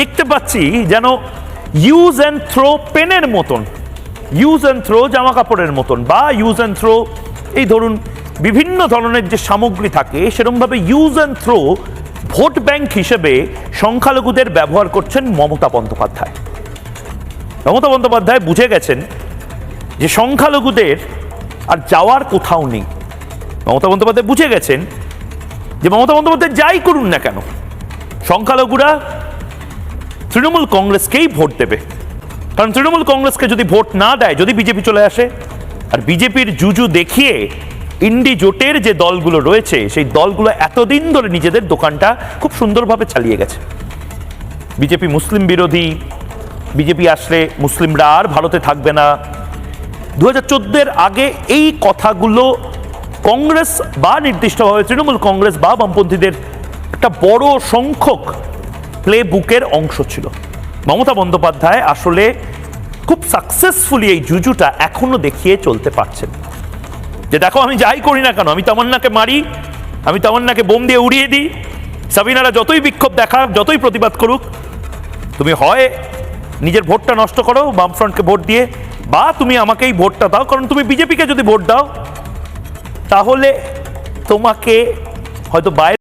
দেখতে পাচ্ছি যেন ইউজ অ্যান্ড থ্রো পেনের মতন ইউজ অ্যান্ড থ্রো জামা কাপড়ের মতন বা ইউজ অ্যান্ড থ্রো এই ধরুন বিভিন্ন ধরনের যে সামগ্রী থাকে সেরকমভাবে use and throw vote bank হিসেবে সংখ্যালঘুদের ব্যবহার করছেন মমতা বন্দ্যোপাধ্যায়। মমতা বন্দ্যোপাধ্যায় বুঝে গেছেন যে সংখ্যালঘুদের আর যাওয়ার কোথাও নেই। মমতা বন্দ্যোপাধ্যায় বুঝে গেছেন যে মমতা বন্দ্যোপাধ্যায় যাই করুন না কেন, সংখ্যালঘুরা তৃণমূল কংগ্রেসকেই ভোট দেবে। কারণ তৃণমূল কংগ্রেসকে যদি ভোট না দেয়, যদি বিজেপি চলে আসে, আর বিজেপির জুজু দেখিয়ে ইন্ডি জোটের যে দলগুলো রয়েছে, সেই দলগুলো এতদিন ধরে নিজেদের দোকানটা খুব সুন্দরভাবে চালিয়ে গেছে। বিজেপি মুসলিম বিরোধী, বিজেপি আসলে মুসলিমরা আর ভারতে থাকবে না। দু হাজার আগে এই কথাগুলো কংগ্রেস বা নির্দিষ্টভাবে তৃণমূল কংগ্রেস বা বামপন্থীদের একটা বড় সংখ্যক প্লে বুকের অংশ ছিল। মমতা বন্দ্যোপাধ্যায় আসলে খুব সাকসেসফুলি এই জুজুটা এখনও দেখিয়ে চলতে পারছেন। যে দেখো আমি যাই করি না কেন, আমি তামান্নাকে মারি, আমি তামান্নাকে বোম দিয়ে উড়িয়ে দিই। সাবিনারা যতই বিক্ষোভ দেখা যতই প্রতিবাদ করুক, তুমি হয় নিজের ভোটটা নষ্ট করো, বামফ্রন্টকে ভোট দিয়ে, বা তুমি আমাকেই ভোটটা দাও, কারণ তুমি বিজেপিকে যদি ভোট দাও, তাহলে তোমাকে হয়তো বাইরে